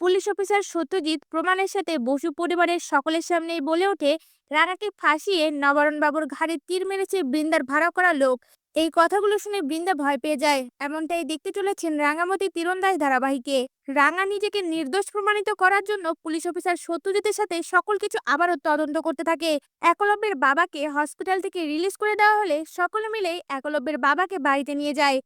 Police officer Satyajit প্রমাণের সাথে বসু পরিবারের সকলের সামনেই বলে ওঠে, রানাকে ফাঁসিয়ে নবারণ বাবুর ঘাড়ে তীর মেরেছে বৃন্দার ভাড়া করা লোক। এই কথাগুলো শুনে বৃন্দা ভয় পেয়ে যায়। এমনটাই দেখতে চলেছেন রাঙামতি তীরন্দাজ ধারাবাহিকে। রাঙা নিজেকে নির্দোষ প্রমাণিত করার জন্য পুলিশ অফিসার সত্যজিতের সাথে সকল কিছু আবারও তদন্ত করতে থাকে। একলব্যের বাবাকে হসপিটাল থেকে রিলিজ করে দেওয়া হলে সকলে মিলেই একলব্যের বাবাকে বাড়িতে নিয়ে যায়।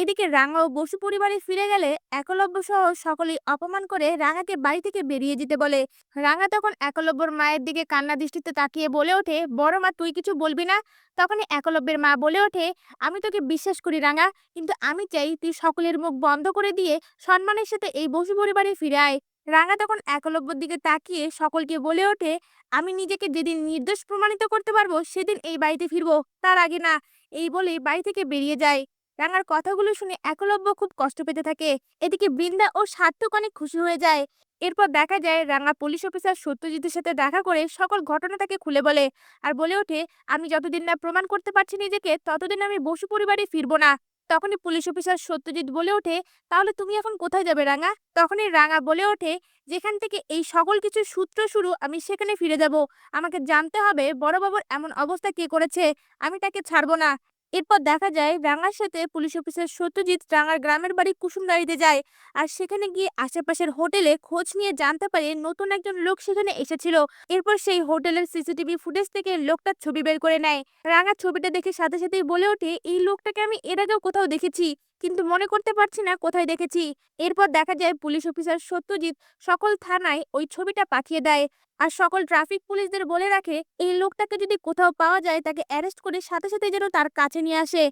এদিকে রাঙা ও বসু পরিবারে ফিরে গেলে একলব্য সহ সকলেই অপমান করে রাঙাকে বাড়ি থেকে বেরিয়ে যেতে বলে। রাঙা তখন একলব্যর মায়ের দিকে কান্না দৃষ্টিতে তাকিয়ে বলে ওঠে, বড় মা, তুই কিছু বলবি না? তখনই একলব্যের মা বলে ওঠে, আমি তোকে বিশ্বাস করি রাঙা, কিন্তু আমি চাই তুই সকলের মুখ বন্ধ করে দিয়ে সম্মানের সাথে এই বসু পরিবারে ফিরে আয়। রাঙা তখন একলব্যর দিকে তাকিয়ে সকলকে বলে ওঠে, আমি নিজেকে যেদিন নির্দোষ প্রমাণিত করতে পারব, সেদিন এই বাড়িতে ফিরবো, তার আগে না। এই বলেই বাড়ি থেকে বেরিয়ে যায়। রাঙার কথাগুলো শুনে একলব্য খুব কষ্ট পেতে থাকে। এদিকে বৃন্দা ও সার্থক অনেক খুশি হয়ে যায়। এরপর দেখা যায় রাঙা পুলিশ অফিসার সত্যজিতের সাথে দেখা করে সকল ঘটনা তাকে খুলে বলে আর বলে ওঠে, আমি যতদিন না প্রমাণ করতে পারছি নিজেকে, ততদিন আমি বসু পরিবারে ফিরবো না। তখনই পুলিশ অফিসার সত্যজিৎ বলে ওঠে, তাহলে তুমি এখন কোথায় যাবে রাঙা? তখনই রাঙা বলে ওঠে, যেখান থেকে এই সকল কিছুর সূত্র শুরু, আমি সেখানে ফিরে যাব। আমাকে জানতে হবে বড়বাবুর এমন অবস্থা কে করেছে? আমি তাকে ছাড়বো না। এরপর দেখা যায় রাঙার সাথে পুলিশ অফিসার সত্যজিৎ রাঙার গ্রামের বাড়ি কুসুমদাড়িতে যায়। আর সেখানে গিয়ে আশেপাশের হোটেলে খোঁজ নিয়ে জানতে পারে নতুন একজন লোক সেখানে এসেছিল। এরপর সেই হোটেলের সিসিটিভি ফুটেজ থেকে লোকটার ছবি বের করে নেয়। রাঙা ছবিটা দেখে সাথে সাথেই বলে ওঠে, এই লোকটাকে আমি এর আগেও কোথাও দেখেছি। কিন্তু মনে করতে পারছি না কোথায় দেখেছি। এরপর দেখা যায় পুলিশ অফিসার সত্যজিৎ সকল থানায় ওই ছবিটা পাঠিয়ে দেয় আর সকল ট্রাফিক পুলিশদের বলে রাখে, এই লোকটাকে যদি কোথাও পাওয়া যায় তাকে অ্যারেস্ট করে সাথে সাথে যেন তার কাছে নিয়ে আসে।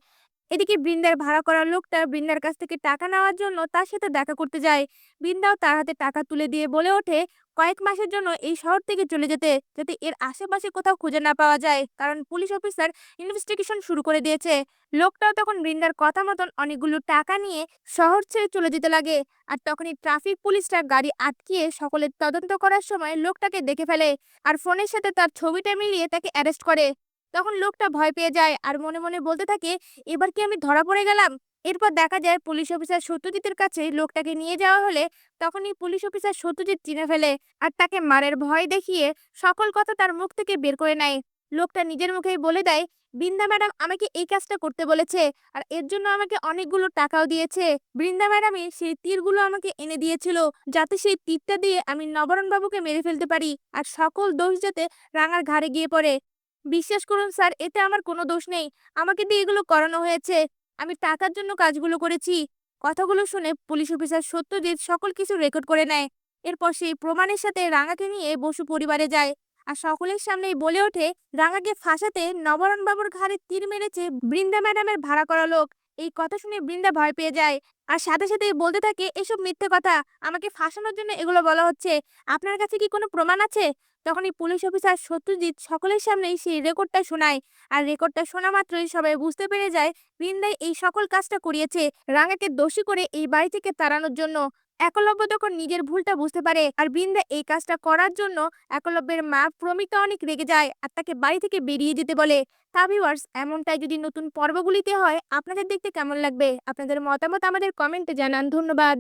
এদিকে বৃন্দার ভাড়া করা লোকটা বৃন্দার কাছ থেকে টাকা নেওয়ার জন্য তার সাথে দেখা করতে যায়। বৃন্দাও তার হাতে টাকা তুলে দিয়ে বলে ওঠে কয়েক মাসের জন্য এই শহর থেকে চলে যেতে, যাতে এর আশেপাশে কোথাও খুঁজে না পাওয়া যায়। কারণ পুলিশ অফিসার ইনভেস্টিগেশন শুরু করে দিয়েছে। লোকটাও তখন বৃন্দার কথা মতন অনেকগুলো টাকা নিয়ে শহর ছেড়ে চলে যেতে লাগে। আর তখনই ট্রাফিক পুলিশরা গাড়ি আটকিয়ে সকলের তদন্ত করার সময় লোকটাকে দেখে ফেলে আর ফোনের সাথে তার ছবিটা মিলিয়ে তাকে অ্যারেস্ট করে। তখন লোকটা ভয় পেয়ে যায় আর মনে মনে বলতে থাকে, এবার কি আমি ধরা পড়ে গেলাম? এরপর দেখা যায় পুলিশ অফিসার সত্যজিতের কাছে লোকটাকে নিয়ে যাওয়া হলে তখনই পুলিশ অফিসার সত্যজিৎ চিনে ফেলে আর তাকে মারের ভয় দেখিয়ে সকল কথা তার মুখ থেকে বের করে নেয়। লোকটা নিজের মুখেই বলে দেয়, বৃন্দা ম্যাডাম আমাকে এই কাজটা করতে বলেছে আর এর জন্য আমাকে অনেকগুলো টাকাও দিয়েছে। বৃন্দা ম্যাডামই সেই তীরগুলো আমাকে এনে দিয়েছিল যাতে সেই তীরটা দিয়ে আমি নবরণ বাবুকে মেরে ফেলতে পারি আর সকল দোষ যাতে রাঙার ঘাড়ে গিয়ে পড়ে। বিশ্বাস করুন স্যার, এতে আমার কোনো দোষ নেই। আমাকে দিয়ে এগুলো করানো হয়েছে। আমি টাকার জন্য কাজগুলো করেছি। কথাগুলো শুনে পুলিশ অফিসার সত্যজিৎ সকল কিছু রেকর্ড করে নেয়। এরপর সেই প্রমাণের সাথে রাঙাকে নিয়ে বসু পরিবারে যায়। আর সকলের সামনেই বলে ওঠে, রাঙাকে ফাঁসাতে নবরণবাবুর ঘাড়ে তীর মেরেছে বৃন্দা ম্যাডামের ভাড়া করা লোক। এই কথা শুনে বৃন্দা ভয় পেয়ে যায়। আর সাথে সাথে বলতে থাকে, এসব মিথ্যে কথা। আমাকে ফাঁসানোর জন্য এগুলো বলা হচ্ছে। আপনার কাছে কি কোনো প্রমাণ আছে? তখনই পুলিশ অফিসার সত্যজিৎ সকলের সামনেই সেই রেকর্ডটা শোনায়। আর রেকর্ডটা শোনা মাত্রই সবাই বুঝতে পেরে যায়, বৃন্দাই এই সকল কাজটা করিয়েছে রাঙাকে দোষী করে এই বাড়ি থেকে তাড়ানোর জন্য। একলব্য তখন নিজের ভুলটা বুঝতে পারে। আর বৃন্দা এই কাজটা করার জন্য একলব্যের মা প্রমিতা অনেক রেগে যায় আর তাকে বাড়ি থেকে বেরিয়ে যেতে বলে। তা ভিউয়ার্স এমনটাই যদি নতুন পর্বগুলিতে হয়, আপনাদের দেখতে কেমন লাগবে? আপনাদের মতামত আমাদের কমেন্টে জানান। ধন্যবাদ।